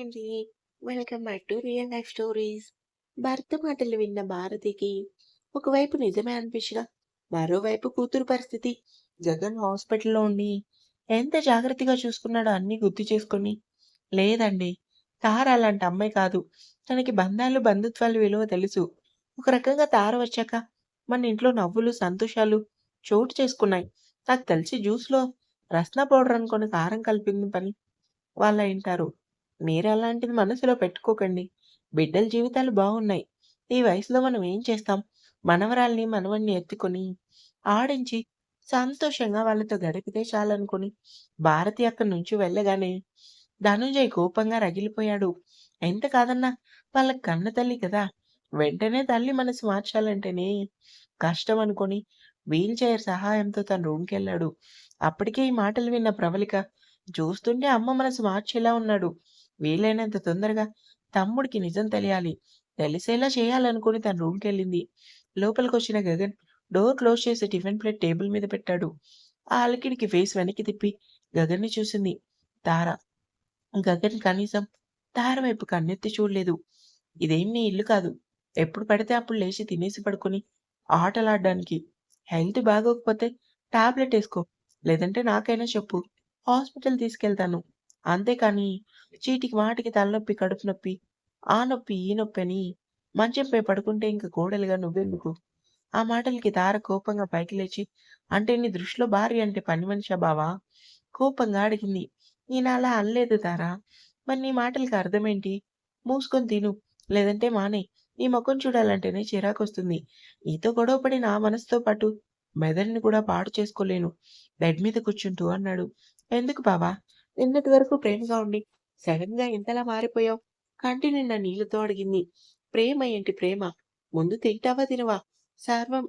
అండి. Welcome back to real life stories. భర్త మాటలు విన్న భారతికి ఒకవైపు నిజమే అనిపించినా, మరోవైపు కూతురు పరిస్థితి జగన్ హాస్పిటల్‌లో ఉండి ఎంత జాగ్రత్తగా చూసుకున్నాడో అన్ని గుర్తు చేసుకొని, లేదండి తార అలాంటి అమ్మాయి కాదు. తనకి బంధాలు, బంధుత్వాలు విలువ తెలుసు. ఒక రకంగా తార వచ్చాక మన ఇంట్లో నవ్వులు, సంతోషాలు చోటు చేసుకున్నాయి. నాకు తెలిసి జ్యూస్‌లో రస్నా పౌడర్ అనుకోని కారం కలిపింది పని మీరు అలాంటిది మనసులో పెట్టుకోకండి. బిడ్డల జీవితాలు బాగున్నాయి. ఈ వయసులో మనం ఏం చేస్తాం? మనవరాల్ని, మనవణ్ణి ఎత్తుకొని, ఆడించి, సంతోషంగా వాళ్ళతో గడిపితే చాలనుకుని భారతి అక్కడి నుంచి వెళ్ళగానే ధనుంజయ్ కోపంగా రగిలిపోయాడు. ఎంత కాదన్నా వాళ్ళ కన్న తల్లి కదా! వెంటనే తల్లి మనసు మార్చాలంటేనే కష్టం అనుకోని వీల్ చైర్ సహాయంతో తన రూమ్కి వెళ్ళాడు అప్పటికే ఈ మాటలు విన్న ప్రవళిక చూస్తుంటే అమ్మ మనసు మార్చేలా ఉన్నాడు. వీలైనంత తొందరగా తమ్ముడికి నిజం తెలియాలి. తెలిసేలా చేయాలనుకుని తన రూమ్కి వెళ్ళింది లోపలికి వచ్చిన గగన్ డోర్ క్లోజ్ చేసి టిఫిన్ ప్లేట్ టేబుల్ మీద పెట్టాడు. ఆ అలికిడికి ఫేస్ వెనక్కి తిప్పి గగన్‌ని చూసింది తార. గగన్ కనీసం తార వైపు కన్నెత్తి చూడలేదు. ఇదేం నీ ఇల్లు కాదు. ఎప్పుడు పడితే అప్పుడు లేచి తినేసి పడుకొని ఆటలాడడానికి హెల్త్ బాగోకపోతే టాబ్లెట్ వేసుకో లేదంటే నాకైనా చెప్పు. హాస్పిటల్ తీసుకెళ్తాను. అంతేకాని చీటికి మాటికి తలనొప్పి, కడుపు నొప్పి, ఆ నొప్పి, ఈ నొప్పి అని మంచంపై పడుకుంటే ఇంక కోడలుగా నువ్వెందుకు? ఆ మాటలకి తార కోపంగా పైకి లేచి అంటే నీ దృష్టిలో భార్య అంటే పని మనిషా బావా? కోపంగా అడిగింది. నేనలా అనలేదు తారా. మరి నీ మాటలకి అర్థమేంటి? మూసుకొని తిను. లేదంటే మానేయ్. నీ మొఖం చూడాలంటేనే చిరాకొస్తుంది. నీతో గొడవపడి నా మనసుతో పాటు మెదడుని కూడా పాడు చేసుకోలేను. బెడ్ మీద కూర్చుంటూ అన్నాడు. ఎందుకు బావా? నిన్నటి వరకు ప్రేమగా ఉండి సడెన్‌గా ఇంతలా మారిపోయావు? కంటి నిండా నీళ్ళతో అడిగింది. ప్రేమ ఏంటి ప్రేమ? ముందు తింటావా తినవా? సర్వం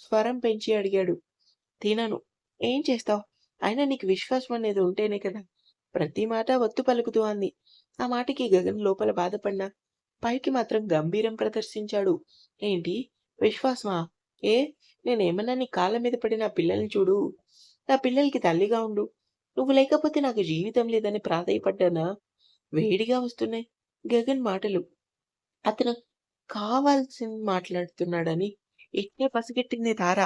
స్వరం పెంచి అడిగాడు. తినను. ఏం చేస్తావు అయినా నీకు విశ్వాసం అనేది ఉంటేనే కదా! ప్రతి మాట ఒత్తు పలుకుతూ అంది. ఆ మాటకి గగన్ లోపల బాధపడినా, పైకి మాత్రం గంభీరం ప్రదర్శించాడు. ఏంటి? విశ్వాసమా? ఏ? నేనేమన్నా నీ కాళ్ళ మీద పడి నా పిల్లల్ని చూడు. నా పిల్లలకి తల్లిగా ఉండు. నువ్వు లేకపోతే నాకు జీవితం లేదని ప్రాధాయపడ్డానా వేడిగా వస్తున్నాయి గగన్ మాటలు. అతను కావాల్సింది మాట్లాడుతున్నాడని ఇట్నే పసిగెట్టింది తార.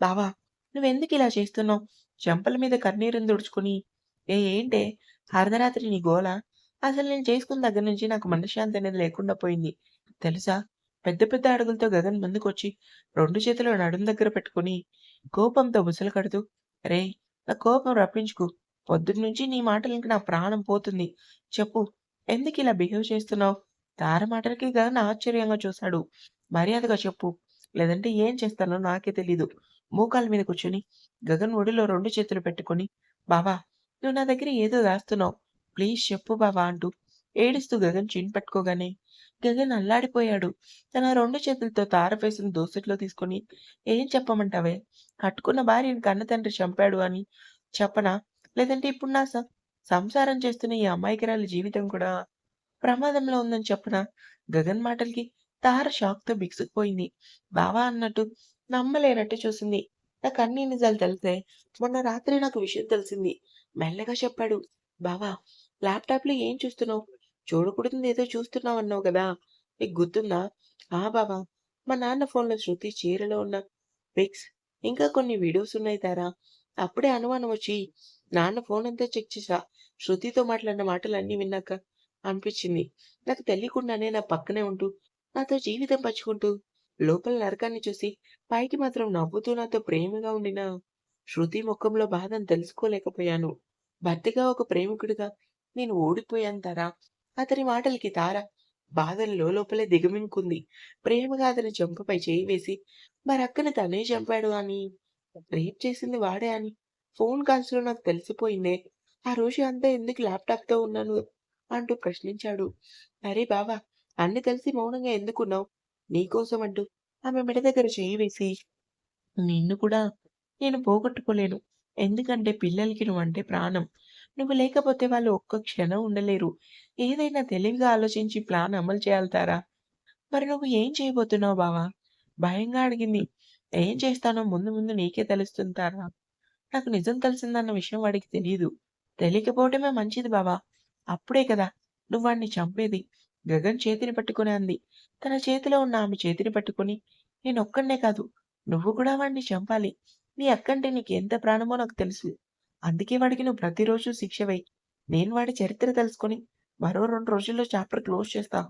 బావా! నువ్వెందుకు ఇలా చేస్తున్నావు చెంపల మీద కన్నీరుని దుడుచుకుని ఏ ఏంటే? అర్ధరాత్రి నీ గోల? అసలు నేను చేసుకున్న దగ్గర నుంచి నాకు మనశ్శాంతి అనేది లేకుండా పోయింది. తెలుసా? పెద్ద పెద్ద అడుగులతో గగన్ ముందుకొచ్చి రెండు చేతులు నడుం దగ్గర పెట్టుకొని కోపంతో బుసలు కడుతూ రే నా కోపం రప్పించుకు. పొద్దున్నుంచి నీ మాటలకి నా ప్రాణం పోతుంది. చెప్పు. ఎందుకు ఇలా బిహేవ్ చేస్తున్నావు తార మాటలకి గగన్ ఆశ్చర్యంగా చూశాడు. మర్యాదగా చెప్పు. లేదంటే ఏం చేస్తానో నాకే తెలీదు. మూకాల మీద కూర్చొని గగన్ ఒడిలో రెండు చేతులు పెట్టుకొని బావా! నువ్వు నా దగ్గర ఏదో దాస్తున్నావు ప్లీజ్ చెప్పు బావా! అంటూ ఏడుస్తూ గగన్ చిన్ పట్టుకోగానే గగన్ అల్లాడిపోయాడు. తన రెండు చేతులతో తార ఫేసుని తీసుకుని తీసుకొని ఏం చెప్పమంటావే? కట్టుకున్న భార్యని కన్నతండ్రి చంపాడు అని చెప్పనా? లేదంటే ఇప్పుడు నా సంసారం చేస్తున్న ఈ అమాయకురాలి జీవితం కూడా ప్రమాదంలో ఉందని చెప్పనా? గగన్ మాటలకి తార షాక్‌తో బిగుసుకుపోయింది. బావా అన్నట్టు నమ్మలేనట్టు చూసింది. నాకన్నీ నిజాలు తెలిసే. మొన్న రాత్రి నాకు విషయం తెలిసింది. మెల్లగా చెప్పాడు. బావా! ల్యాప్‌టాప్‌లో ఏం చూస్తున్నావు చూడకూడదు ఏదో చూస్తున్నావు చూస్తున్నావన్నావు కదా నీకు గుర్తుందా? ఆ బావా! మా నాన్న ఫోన్‌లో శృతి చీరలో ఉన్న పిక్స్, ఇంకా కొన్ని వీడియోస్ ఉన్నాయి తారా. అప్పుడే అనుమానం వచ్చి నాన్న ఫోన్ అంతా చెక్ చేసా శృతితో మాట్లాడిన మాటలు అన్నీ విన్నాక అనిపించింది. నాకు తెలియకుండానే నా పక్కనే ఉంటూ, నాతో జీవితం పంచుకుంటూ, లోపల నరకాన్ని చూసి, పైకి మాత్రం నవ్వుతూ నాతో ప్రేమగా ఉండిన శృతి ముఖంలో బాధను తెలుసుకోలేకపోయాను. భర్తగా ఒక ప్రేమికుడిగా నేను ఓడిపోయాను తారా. అతని మాటలకి తార బాధను లోలోపలే దిగమింకుంది ప్రేమగా అతని చెంపపై చేయి వేసి, మరక్కని తనే చంపాడు అని, రేప్ చేసింది వాడే అని ఫోన్ కాల్స్‌లో నాకు తెలిసిపోయిందే. ఆ రోజు అంతా ఎందుకు ల్యాప్‌టాప్‌తో ఉన్నాను? అంటూ ప్రశ్నించాడు. అరే బావా! అన్ని తెలిసి మౌనంగా ఎందుకున్నావు నీకోసం అంటూ ఆమె మెడ దగ్గర చేయి వేసి, నిన్ను కూడా నేను పోగొట్టుకోలేను. ఎందుకంటే పిల్లలకి నువ్వంటే ప్రాణం. నువ్వు లేకపోతే వాళ్ళు ఒక్క క్షణం ఉండలేరు. ఏదైనా తెలివిగా ఆలోచించి ప్లాన్ అమలు చేయాలతారా మరి నువ్వు ఏం చేయబోతున్నావు బావా? భయంగా అడిగింది. ఏం చేస్తానో ముందు ముందు నీకే తెలుస్తుంటారా నాకు నిజం తెలిసిందన్న విషయం వాడికి తెలియదు తెలియకపోవటమే మంచిది బావా! అప్పుడే కదా నువ్వు వాడిని చంపేది. గగన్ చేతిని పట్టుకుని అంది. తన చేతిలో ఉన్న ఆమె చేతిని పట్టుకుని నేనొక్కడినే కాదు నువ్వు కూడా వాడిని చంపాలి. నీ అక్కంటే నీకు ఎంత ప్రాణమో నాకు తెలుసు. అందుకే వాడికి నువ్వు ప్రతిరోజు శిక్ష నేను వాడి చరిత్ర తెలుసుకుని మరో రెండు రోజుల్లో చాప్టర్ క్లోజ్ చేస్తా.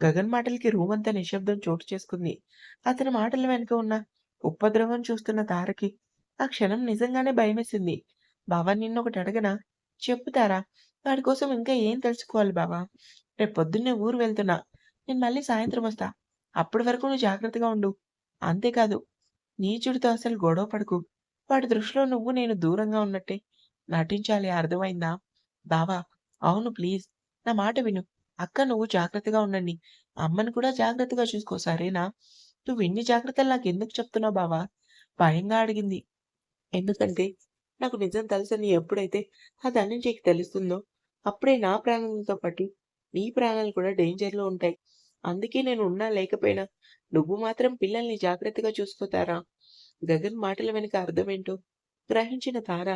గగన్ మాటలకి రూమ్ అంతా నిశ్శబ్దం చోటు చేసుకుంది. అతని మాటల వెనుక ఉన్న ఉపద్రవం చూస్తున్న తారకి ఆ క్షణం నిజంగానే భయమేసింది. బావా నిన్నొకటి అడగనా? చెప్పుతారా? వాడి కోసం ఇంకా ఏం తెలుసుకోవాలి బావా? రేపు పొద్దున్నే ఊరు వెళ్తున్నా. నేను మళ్ళీ సాయంత్రం వస్తా. అప్పటి వరకు నువ్వు జాగ్రత్తగా ఉండు. అంతేకాదు నీచుడితో అసలు గొడవ పడకు. వాడి దృష్టిలో నువ్వు నేను దూరంగా ఉన్నట్టే. నటించాలి అర్థమైందా? బావా అవును ప్లీజ్. నా మాట విను. అక్క నువ్వు జాగ్రత్తగా ఉండండి. అమ్మని కూడా జాగ్రత్తగా చూసుకో సరేనా? నువ్వు ఇన్ని జాగ్రత్తలు నాకు ఎందుకు చెప్తున్నావు బావా? భయంగా అడిగింది. ఎందుకంటే నాకు నిజం తెలుసని ఎప్పుడైతే ఆ ధనంజయ్కి తెలుస్తుందో? అప్పుడే నా ప్రాణాలతో పాటు నీ ప్రాణాలు కూడా డేంజర్లో ఉంటాయి. అందుకే నేను ఉన్నా లేకపోయినా నువ్వు మాత్రం పిల్లల్ని జాగ్రత్తగా చూసుకోతారా గగన్ మాటల వెనుక అర్థమేంటో? గ్రహించిన తార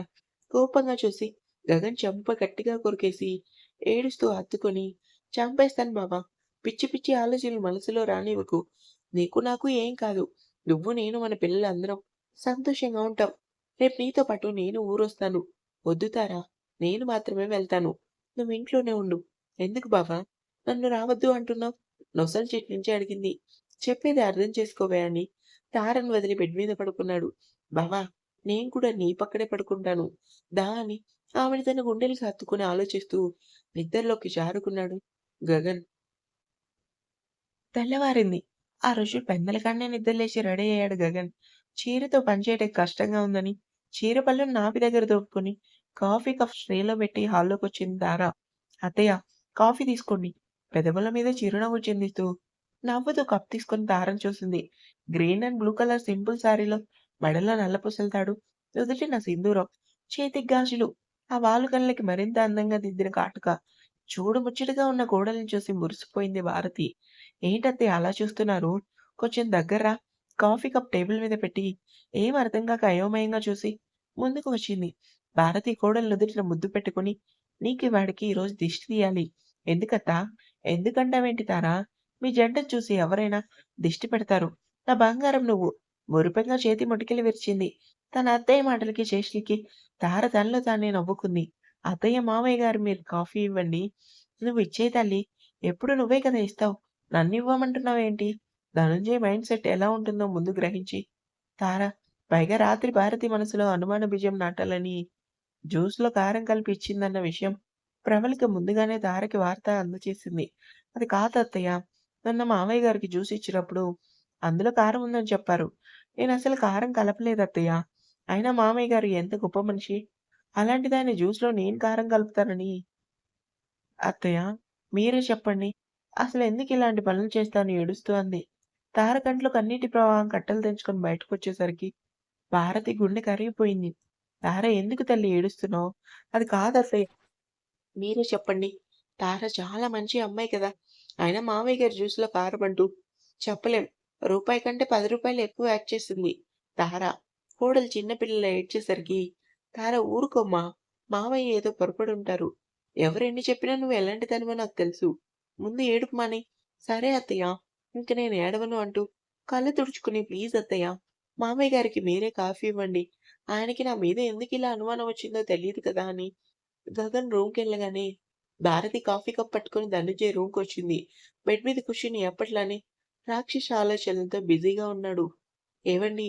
కోపంగా చూసి గగన్ చెంప గట్టిగా కొరికేసి ఏడుస్తూ హత్తుకొని చంపేస్తాను బావా. పిచ్చి పిచ్చి ఆలోచనలు మనసులో రానివ్వకు. నీకు నాకు ఏం కాదు. నువ్వు నేను మన పిల్లలందరం సంతోషంగా ఉంటాం. రేపు నీతో పాటు నేను ఊరొస్తాను. వద్దుతారా? నేను మాత్రమే వెళ్తాను. నువ్వు ఇంట్లోనే ఉండు. ఎందుకు బావా? నన్ను రావద్దు అంటున్నావు? నొసలు చెట్టు నుంచి అడిగింది. చెప్పేది అర్థం చేసుకోవే అని తారను వదిలి బెడ్ మీద పడుకున్నాడు. బావా నేను కూడా నీ పక్కనే పడుకుంటాను. దా అని ఆవిడ తన గుండెలకి హత్తుకుని ఆలోచిస్తూ నిద్రలోకి జారుకున్నాడు గగన్. తెల్లవారింది. ఆ రోజు పెందలకాడనే నిద్రలేసి రెడీ అయ్యాడు గగన్. చీరతో పనిచేయటం కష్టంగా ఉందని చీర పళ్ళు నాపి దగ్గర దొక్కుని కాఫీ కప్ స్ట్రేలో పెట్టి హాల్లోకి వచ్చింది దారా. అత్తయ్య కాఫీ తీసుకోండి. పెదవుల మీద చిరునవ్వు చెందిస్తూ నవ్వుతూ కప్ తీసుకొని దారం చూసింది. Green and blue colour simple శారీలో మెడలో నల్ల పుసలుతాడు నా సింధూరం చేతికి గాజులు. ఆ వాలు కళ్ళకి మరింత అందంగా దిద్దిన కాటుక. చూడు ముచ్చటగా ఉన్న కోడల్ని చూసి మురిసిపోయింది భారతి. ఏంటత్తే అలా చూస్తున్నారు? కొంచెం దగ్గర కాఫీ కప్ టేబుల్ మీద పెట్టి ఏం అర్థం కాక అయోమయంగా చూసి ముందుకు వచ్చింది. భారతి కోడలు నుదుటిన ముద్దు పెట్టుకుని నీకు వాడికి ఈరోజు దిష్టి తీయాలి. ఎందుకత్తా? ఎందుకంటావేంటి తారా? మీ జంట చూసి ఎవరైనా దిష్టి పెడతారు. నా బంగారం నువ్వు మురిపెంగా చేతి ముటికిలు విరిచింది. తన అత్తయ్య మాటలకి చేష్లకి తార తనలో తానే నవ్వుకుంది. అత్తయ్య మామయ్య గారు మీరు కాఫీ ఇవ్వండి. నువ్వు ఇచ్చే తల్లి. ఎప్పుడు నువ్వే కదా ఇస్తావు. నన్ను ఇవ్వమంటున్నావేంటి? ధనుంజయ్ మైండ్ సెట్ ఎలా ఉంటుందో ముందు గ్రహించి. తారా పైగా రాత్రి భారతి మనసులో అనుమాన బీజం నాటాలని జ్యూస్లో కారం కలిపి ఇచ్చిందన్న విషయం ప్రబలిక ముందుగానే తారకి వార్త అందచేసింది. అది కాదు అత్తయ్య నన్న మామయ్య గారికి జ్యూస్ ఇచ్చినప్పుడు అందులో కారం ఉందని చెప్పారు. నేను అసలు కారం కలపలేదు అత్తయ్య. అయినా మామయ్య గారు ఎంత గొప్ప మనిషి. అలాంటి దాని జ్యూస్లో నేను కారం కలుపుతానని. అత్తయ్య మీరే చెప్పండి. అసలు ఎందుకు ఇలాంటి పనులు చేస్తాను? ఏడుస్తూ అంది తారకంట్లో కన్నీటి ప్రవాహం కట్టలు తెంచుకొని బయటకు వచ్చేసరికి భారతి గుండె కరిగిపోయింది. తార ఎందుకు తల్లి ఏడుస్తున్నావు? అది కాదు అత్తయ్య మీరే చెప్పండి. తార చాలా మంచి అమ్మాయి కదా. అయినా మామయ్య గారి జ్యూస్లో కారం అంటూ చెప్పలేం. రూపాయి కంటే పది రూపాయలు ఎక్కువ యాడ్ చేసింది తార. కోడలు చిన్నపిల్లలు ఏడ్చేసరికి తార ఊరుకోమ్మా. మామయ్య ఏదో పొరపడి ఉంటారు. ఎవరెన్ని చెప్పినా నువ్వు ఎలాంటి తనమో నాకు తెలుసు. ముందు ఏడుపు మాని. సరే అత్తయ్య. ఇంక నేను ఏడవను అంటూ కళ్ళు తుడుచుకుని ప్లీజ్ అత్తయ్య. మామయ్య గారికి మీరే కాఫీ ఇవ్వండి. ఆయనకి నా మీద ఎందుకు ఇలా అనుమానం వచ్చిందో తెలియదు కదా అని గగన్ రూమ్కి వెళ్ళగానే భారతి కాఫీ కప్ పట్టుకుని ధనుజయ్ రూమ్కి వచ్చింది. బెడ్ మీద కూర్చుని ఎప్పట్లానే రాక్షస ఆలోచనలతో బిజీగా ఉన్నాడు. ఏవండి?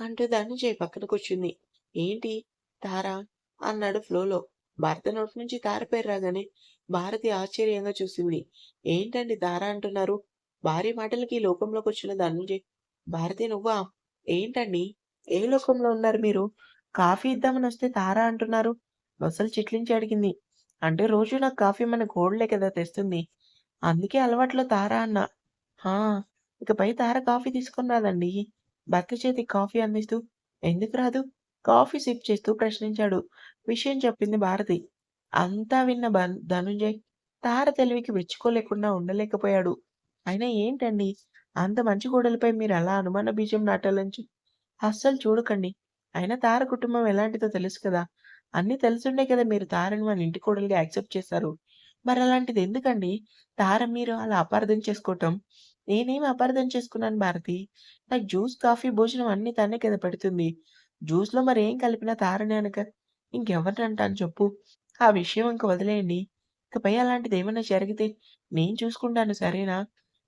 అంటూ ధనుజయ్ పక్కన కూర్చుంది ఏంటి? తారా? అన్నాడు ఫ్లోలో. భర్త నోటి నుంచి తార పేరు రాగానే భారతి ఆశ్చర్యంగా చూసింది. ఏంటండి తార అంటున్నారు? భార్య మాటలకి లోకంలోకి వచ్చిన ధనుజయ్ భారతి నువ్వా? ఏంటండి? ఏ లోకంలో ఉన్నారు మీరు? కాఫీ ఇద్దామని వస్తే తారా అంటున్నారు. బస్సులు చిట్లించి అడిగింది. అంటే రోజు నాకు కాఫీ మన గోడలే కదా తెస్తుంది. అందుకే అలవాట్లో తారా అన్న. హా ఇకపై తార కాఫీ తీసుకుని రాదండి. భర్త చేతికి కాఫీ అందిస్తూ ఎందుకు రాదు? కాఫీ సిప్ చేస్తూ ప్రశ్నించాడు. విషయం చెప్పింది భారతి. అంతా విన్న ధనుంజయ్ తార తెలివికి మెచ్చుకోలేకుండా ఉండలేకపోయాడు. అయినా ఏంటండి? అంత మంచి గోడలపై మీరు అలా అనుమాన బీజం నాటాలని అస్సలు చూడకండి అయినా తార కుటుంబం ఎలాంటిదో తెలుసు కదా అన్నీ తెలుసుండే కదా మీరు తారని మన ఇంటి కోడలుగా యాక్సెప్ట్ చేశారు అలాంటిది ఎందుకండి? తార మీరు అలా అపార్థం చేసుకోవటం. నేనేమి అపార్థం చేసుకున్నాను భారతి. నాకు జ్యూస్, కాఫీ, భోజనం అన్ని తనే కదా పెడుతుంది. జ్యూస్‌లో మరి ఏం కలిపినా తారని అనక ఇంకెవరిని అంటాను చెప్పు? ఆ విషయం ఇంక వదిలేయండి. ఇకపై అలాంటిది ఏమైనా జరిగితే నేను చూసుకుంటాను సరేనా?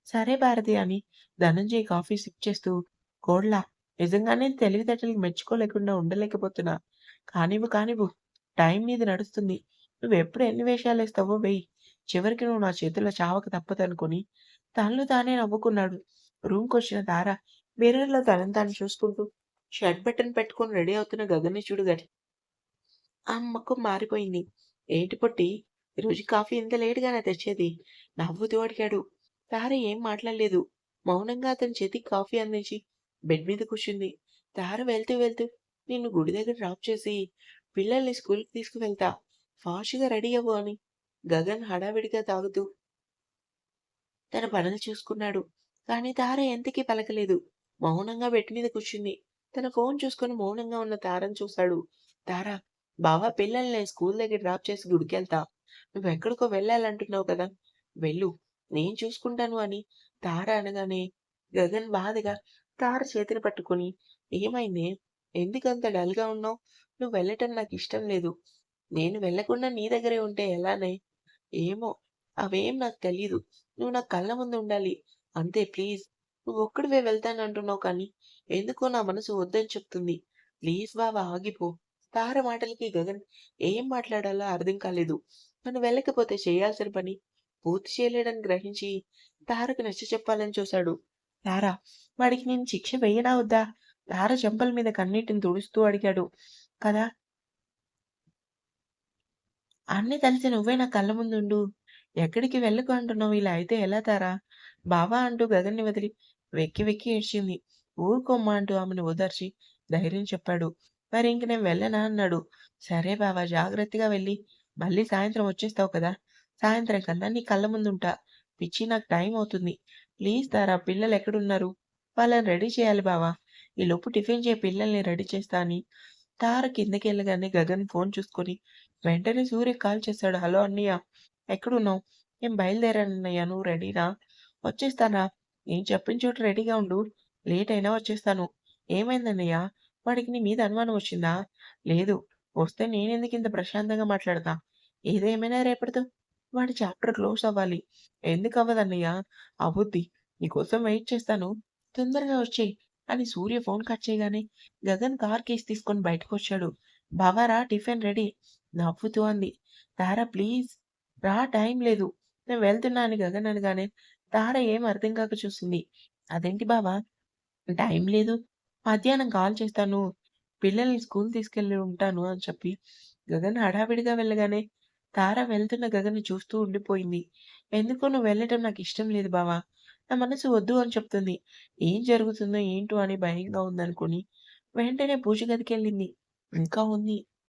సరే భారతి అని ధనంజయ్ కాఫీ సిప్ చేస్తూ కోడ్లా నిజంగానే తెలివితేటలకు మెచ్చుకోలేకుండా ఉండలేకపోతున్నా. కానివ్వు కానివ్వు. టైం నీది నడుస్తుంది. నువ్వు ఎప్పుడు ఎన్ని వేషాలేస్తావో వెయ్యి. చివరికి నువ్వు నా చేతుల్లో చావక తప్పదనుకుని తనలో తానే నవ్వుకున్నాడు. రూమ్కి వచ్చిన తార మిర్రర్‌లో తనని తాను చూసుకుంటూ షర్ట్ బటన్ పెట్టుకొని రెడీ అవుతున్న గగన్‌ని చూడు అమ్మకు ఆ మొఖం మారిపోయింది. ఏంటి పొట్టి ఈరోజు కాఫీ ఇంత లేటుగానే తెచ్చేది? నవ్వుతూ అడిగాడు. తార ఏం మాట్లాడలేదు. మౌనంగా అతని చేతికి కాఫీ అందించి బెడ్ మీద కూర్చుంది. తార వెళ్తూ వెళ్తూ నిన్ను గుడి దగ్గర డ్రాప్ చేసి పిల్లల్ని స్కూల్‌కి తీసుకువెళ్తా. ఫాస్ట్‌గా రెడీ అవ్వు అని గగన్ హడావిడిగా తాగుతూ తన పనులు చూసుకున్నాడు. కానీ తార ఎంతకీ పలకలేదు. మౌనంగా బెడ్ మీద కూర్చుంది. తన ఫోన్ చూసుకుని మౌనంగా ఉన్న తారని చూశాడు. తార బావా పిల్లల్ని స్కూల్ దగ్గర డ్రాప్ చేసి గుడికెళ్తా. నువ్వు ఎక్కడికో వెళ్ళాలంటున్నావు కదా! వెళ్ళు. నేను చూసుకుంటాను అని తార అనగానే గగన్ బాధగా తార చేతిని పట్టుకొని ఏమైంది ఎందుకంత డల్‌గా ఉన్నావు? నువ్వు వెళ్ళటం నాకు ఇష్టం లేదు. నేను వెళ్ళకుండా నీ దగ్గరే ఉంటే ఎలానే? ఏమో అవేం నాకు తెలీదు. నువ్వు నా కళ్ళ ముందు ఉండాలి. అంతే ప్లీజ్. నువ్వు ఒక్కడివే వెళ్తానంటున్నావు కానీ ఎందుకో నా మనసు వద్దని చెప్తుంది. ప్లీజ్ బావ ఆగిపో. తార మాటలకి గగన్ ఏం మాట్లాడాలో అర్థం కాలేదు. నన్ను వెళ్ళకపోతే చేయాల్సిన పని పూర్తి చేయలేడని గ్రహించి తారకు నచ్చచెప్పాలని చూశాడు. తార వాడికి నేను శిక్ష వెయ్యనా వద్దా? తార చెంపల మీద కన్నీటిని తుడుస్తూ అడిగాడు. కదా! అన్ని తెలిసి నువ్వే నా కళ్ళ ముందుండు. ఎక్కడికి వెళ్ళకు అంటున్నావు ఇలా అయితే ఎలా తారా? బావా అంటూ గగన్ని వదిలి వెక్కి వెక్కి ఏడ్చింది. ఊరుకోమ్మా అంటూ ఆమెను ఓదార్చి ధైర్యం చెప్పాడు. మరి ఇంక నేను వెళ్ళనా అన్నాడు. సరే బావా జాగ్రత్తగా వెళ్ళి మళ్ళీ సాయంత్రం వచ్చేస్తావు కదా! సాయంత్రం కల్లా నీ కళ్ళ ముందుంటా. పిచ్చి నాకు టైం అవుతుంది. ప్లీజ్ తారా పిల్లలు ఎక్కడున్నారు? వాళ్ళని రెడీ చేయాలి బావా. ఈలోపు టిఫిన్ చేయ పిల్లల్ని రెడీ చేస్తా అని తార కిందకెళ్ళగానే గగన్ ఫోన్ చూసుకొని వెంటనే సూర్య కాల్ చేశాడు. హలో అన్నయ్య ఎక్కడున్నావు? నేను బయలుదేరానన్నయ్య నువ్వు రెడీనా? వచ్చేస్తానా నేను చెప్పిన చోట రెడీగా ఉండు. లేట్ అయినా వచ్చేస్తాను. ఏమైందన్నయ్య? వాడికి నీ మీద అనుమానం వచ్చిందా? లేదు. వస్తే నేనెందుకు ఇంత ప్రశాంతంగా మాట్లాడతా? ఏదేమైనా రేపటితో వాడి చాప్టర్ క్లోజ్ అవ్వాలి. ఎందుకు అవ్వదన్నయ్య? అవుద్ది. నీకోసం వెయిట్ చేస్తాను. తొందరగా వచ్చేయి అని సూర్య ఫోన్ కట్ చేయగానే గగన్ కార్ కేసు తీసుకొని బయటకు వచ్చాడు రా టిఫిన్ రెడీ. నవ్వుతూ అంది. తారా ప్లీజ్ రా టైం లేదు. నేను వెళ్తున్నా అని గగన్ అనగానే తార ఏం అర్థం కాక చూసింది. అదేంటి బావా టైం లేదు. మధ్యాహ్నం కాల్ చేస్తాను. పిల్లల్ని స్కూల్ తీసుకెళ్ళి ఉంటాను అని చెప్పి గగన్ హడావిడిగా వెళ్ళగానే తార వెళ్తున్న గగన్‌ని చూస్తూ ఉండిపోయింది. ఎందుకో నువ్వు వెళ్ళటం ఇష్టం లేదు బావా నా మనసు వద్దు అని చెప్తుంది. ఏం జరుగుతుందో ఏంటో అని భయంగా ఉందనుకుని వెంటనే పూజ గదికెళ్ళింది. ఇంకా ఉంది.